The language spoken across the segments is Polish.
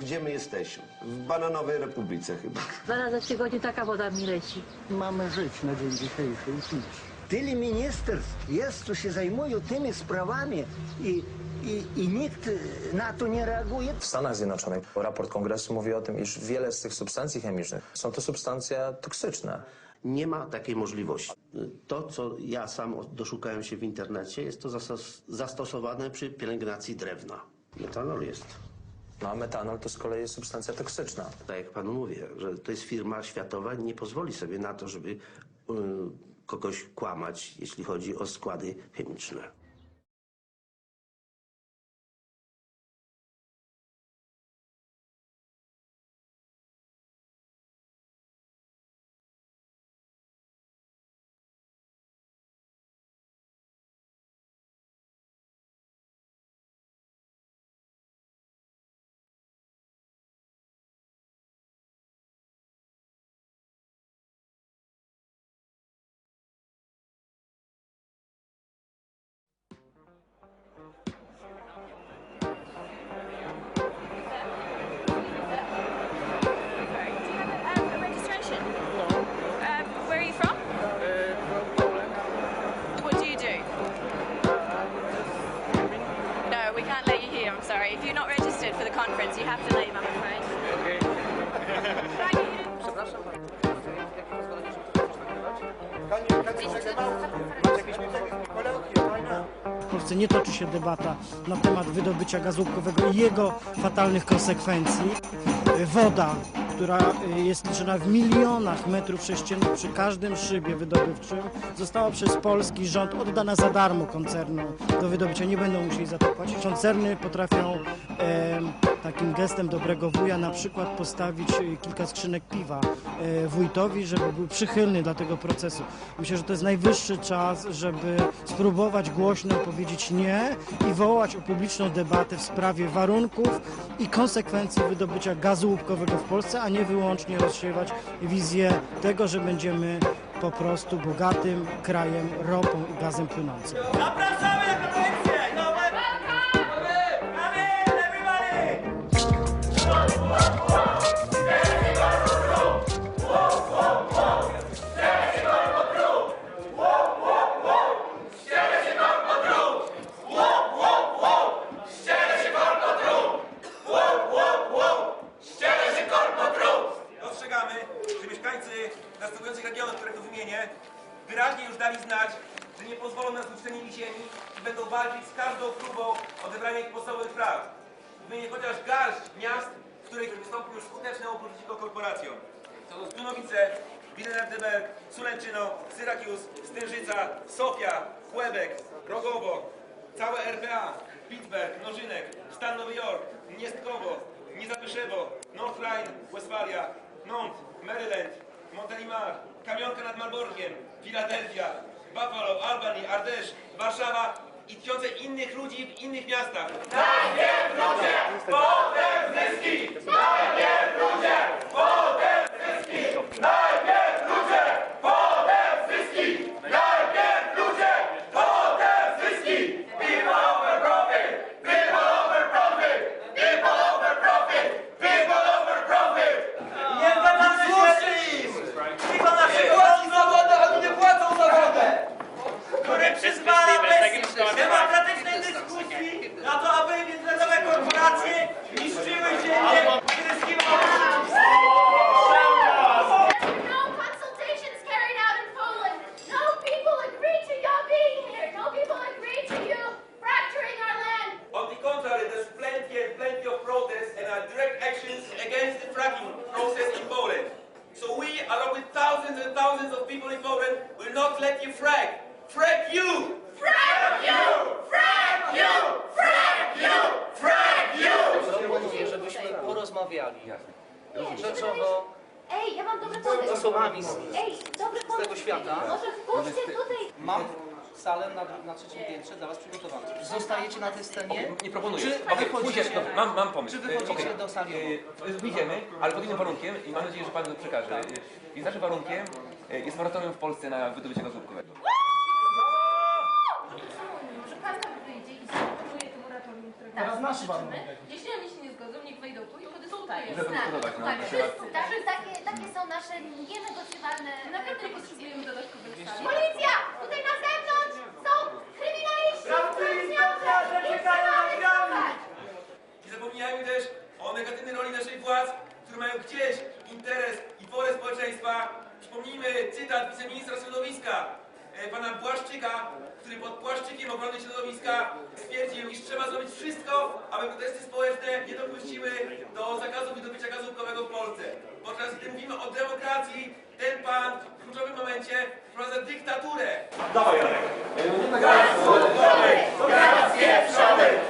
Gdzie my jesteśmy? W bananowej republice chyba. Zaraz za trzy godziny taka woda mi leci. Mamy żyć na dzień dzisiejszy i pić. Tyle ministerstw jest, co się zajmują tymi sprawami i, i, i nikt na to nie reaguje. W Stanach Zjednoczonych raport kongresu mówi o tym, iż wiele z tych substancji chemicznych są to substancje toksyczne. Nie ma takiej możliwości. To, co ja sam doszukałem się w internecie, jest to zastos- zastosowane przy pielęgnacji drewna. Metanol jest. No a metanol to z kolei jest substancja toksyczna. Tak jak panu mówię, że to jest firma światowa nie pozwoli sobie na to, żeby y, kogoś kłamać, jeśli chodzi o składy chemiczne. Sorry. If you're not registered for the conference, you have to leave, I'm afraid. Okay. To... W Polsce nie toczy się debata na temat wydobycia gazu łupkowego i jego fatalnych konsekwencji. Woda, która y, jest liczona w milionach metrów sześciennych przy każdym szybie wydobywczym, została przez polski rząd oddana za darmo koncernom do wydobycia. Nie będą musieli za to płacić. Koncerny potrafią em, takim gestem dobrego wuja na przykład postawić y, kilka skrzynek piwa e, wójtowi, żeby był przychylny dla tego procesu. Myślę, że to jest najwyższy czas, żeby spróbować głośno powiedzieć nie i wołać o publiczną debatę w sprawie warunków i konsekwencji wydobycia gazu łupkowego w Polsce, a nie wyłącznie rozsiewać wizję tego, że będziemy po prostu bogatym krajem ropą i gazem płynącym. Wyraźnie już dali znać, że nie pozwolą na zniszczenie ziemi i będą walczyć z każdą próbą odebrania ich podstawowych praw. Wymienię chociaż garść miast, w których wystąpił już skuteczny opór przeciwko korporacjom. To są Stunowice, Wilnerdeberg, Sulęczyno, Syrakius, Stężyca, Sofia, Quebec, Rogowo, całe RPA, Pittsburgh, Nożynek, stan Nowy Jork, Miestkowo, Niezapyszewo, North Rhine, Westfalia, Nantes, Maryland, Montelimar, Kamionka nad Malborkiem, Filadelfia, Buffalo, Albany, Ardèche, Warszawa i tysiące innych ludzi w innych miastach. Najpierw ludzie, potem against the fracking process in Poland. So we, along with thousands and thousands of people in Poland, will not let you frack. Frack you! Frack you! Frack you! Frack you! Frack you! Żebyśmy porozmawiali rzeczowo Ej, ja mam dobry pomysł. osobami z, Ej, dobry pomysł. tego świata. Może wpuśćcie tutaj. Mam salę na, na trzecim piętrze dla was przygotowaną. Zostajecie na tej scenie? Nie proponuję. Czy Okej, wychodzicie, pójdzie- mam, mam pomysł. czy wychodzicie Okej. do sali obok? E, Wyjdziemy, ale pod innym warunkiem i mam nadzieję, że Pan to przekaże. E, I naszym warunkiem e, jest moratorium w Polsce na wydobycie gazu łupkowego. Może pan tam wyjdzie i zaproponuje to moratorium, którego Teraz nasz warunek. Jeśli oni się nie zgodzą, niech wejdą tu i podyskutujemy. Muszę dyskutować na Tak, temat. wszyscy, tak, takie, takie są nasze nienegocjowalne społeczeństwa. Przypomnijmy cytat wiceministra środowiska, e, pana Błaszczyka, który pod płaszczykiem ochrony środowiska stwierdził, iż trzeba zrobić wszystko, aby protesty społeczne nie dopuściły do zakazu wydobycia gazu łupkowego w Polsce. Podczas gdy mówimy o demokracji, ten pan w kluczowym momencie wprowadza dyktaturę. To jest wasza demokracja! To jest wasza demokracja!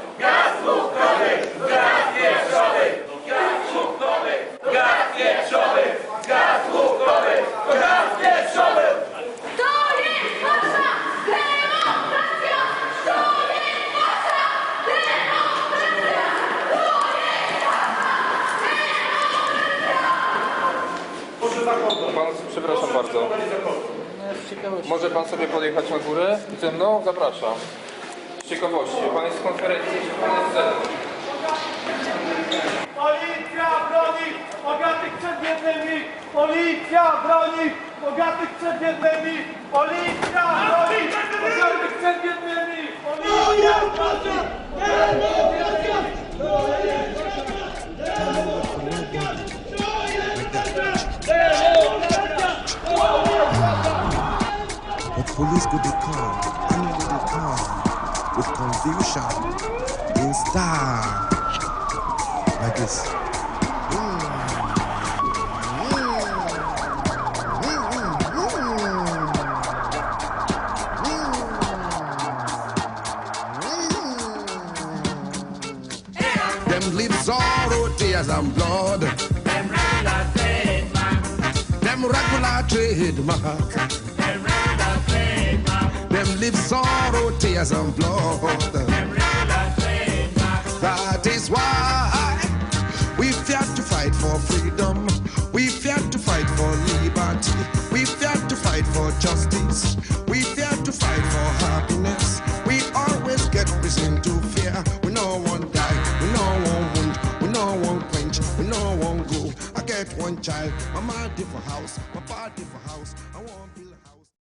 Pan, przepraszam bardzo. Może pan sobie podjechać na górę ze mną? Zapraszam. Z ciekawości. Pan jest z konferencji, czy pan jest ze? Policja broni bogatych przed biednymi! Policja broni bogatych przed biednymi! Policja broni bogatych przed biednymi! Policja broni But police go they come, I know they come with confusion in style like this. Sorrow, tears and blood. Them regular trademark. Them regular trademark. Them live sorrow, tears and blood. That is why we fear to fight for freedom. We fear to fight for liberty. We fear to fight for justice. We fear to fight for happiness. We always get reason to fear. We no one die. We no one wound. We no one quench. We no one go. I get one child. My mama for house. My body for house.